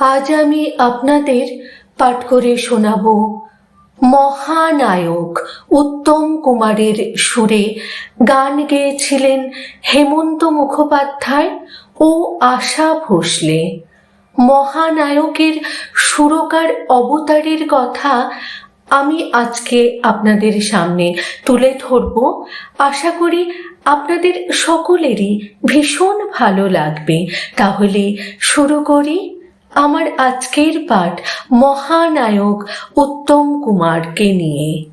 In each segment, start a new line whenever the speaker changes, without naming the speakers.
আজ আমি আপনাদের পাঠ করে শোনাব। মহানায়ক উত্তম কুমারের সুরে গান গেয়েছিলেন হেমন্ত মুখোপাধ্যায় ও আশা ভোসলে। মহানায়কের সুরকার অবতারের কথা আমি আজকে আপনাদের সামনে তুলে ধরব। আশা করি আপনাদের সকলেরই ভীষণ ভালো লাগবে। তাহলে শুরু করি। আমার আজকের পাঠ মহানায়ক উত্তম কুমারকে নিয়ে।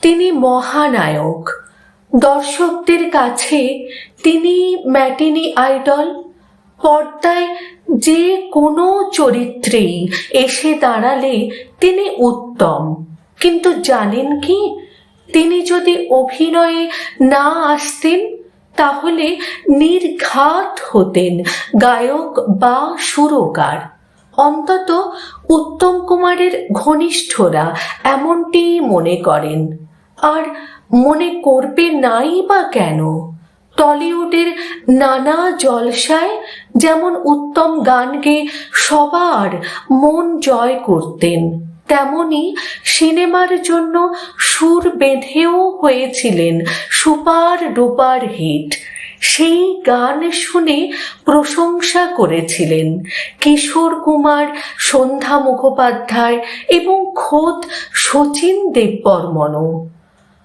তিনি মহানায়ক। দর্শকদের কাছে তিনি ম্যাটিনি আইডল। পর্দায় যে কোনো চরিত্রেই এসে দাঁড়ালে তিনি উত্তম। কিন্তু জানেন কি? তিনি যদি অভিনয়ে না আসতেন তাহলে নির্ঘাত হতেন গায়ক বা সুরকার। অন্তত উত্তম কুমারের ঘনিষ্ঠরা এমনটি মনে করেন। আর মনে করবে নাই বা কেন? টলিউডের নানা জলসায় যেমন উত্তম গানকে সবার মন জয় করতেন। তেমনি সিনেমার জন্য সুর বেঁধেও হয়েছিলেন সুপার ডুপার হিট। সেই গান শুনে প্রশংসা করেছিলেন কিশোর কুমার, সন্ধ্যা মুখোপাধ্যায় এবং খোদ শচীন দেববর্মনও।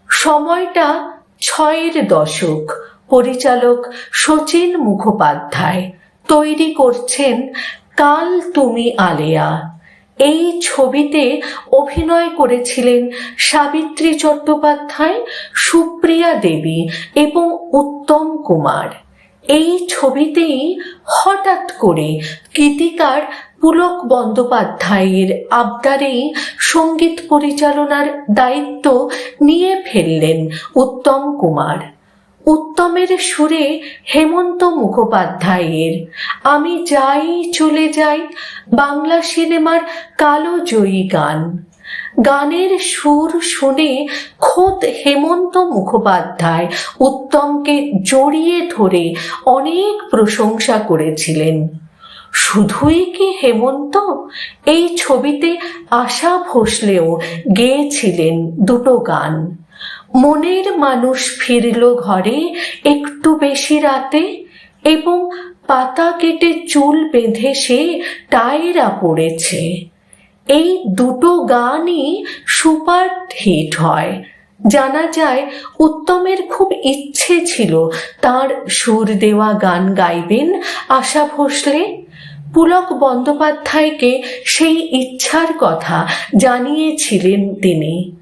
সময়টা ছয়ের দশক। পরিচালক শচীন মুখোপাধ্যায়। তৈরি করছেন কাল তুমি আলেয়া। এই ছবিতে অভিনয় করেছিলেন সাবিত্রী চট্টোপাধ্যায়, সুপ্রিয়া দেবী এবং উত্তম কুমার। এই ছবিতেই হঠাৎ করে গীতিকার পুলক বন্দ্যোপাধ্যায়ের আবদারেই সংগীত পরিচালনার দায়িত্ব নিয়ে ফেললেন উত্তম কুমার। উত্তমের সুরে হেমন্ত মুখোপাধ্যায়ের। আমি যাই, চলে যাই, বাংলা সিনেমার কালো জয়ী গান। গানের সুর শুনে খোদ হেমন্ত মুখোপাধ্যায় উত্তমকে জড়িয়ে ধরে অনেক প্রশংসা করেছিলেন। শুধুই কি হেমন্ত? এই ছবিতে আশা ভোসলেও গেয়েছিলেন দুটো গান। মনের মানুষ ফিরল ঘরে একটু বেশি রাতে এবং পাতা কেটে চুল বেঁধে সে টায়রা পড়েছে। এই দুটো গানই সুপার হিট হয়। জানা যায়, উত্তমের খুব ইচ্ছে ছিল তার সুর দেওয়া গান গাইবেন আশা ভোসলে। পুলক বন্দ্যোপাধ্যায়কে সেই ইচ্ছার কথা জানিয়েছিলেন তিনি।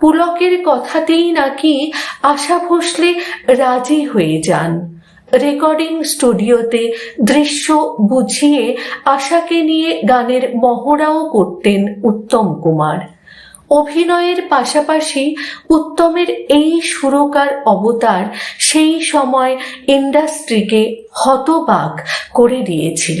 পুলকের কথাতেই নাকি আশা ভোসলে রাজি হয়ে যান। রেকর্ডিং স্টুডিওতে দৃশ্য বুঝিয়ে আশাকে নিয়ে গানের মহড়াও করতেন উত্তম কুমার। অভিনয়ের পাশাপাশি উত্তমের এই সুরকার অবতার সেই সময় ইন্ডাস্ট্রিকে হতবাক করে দিয়েছিল।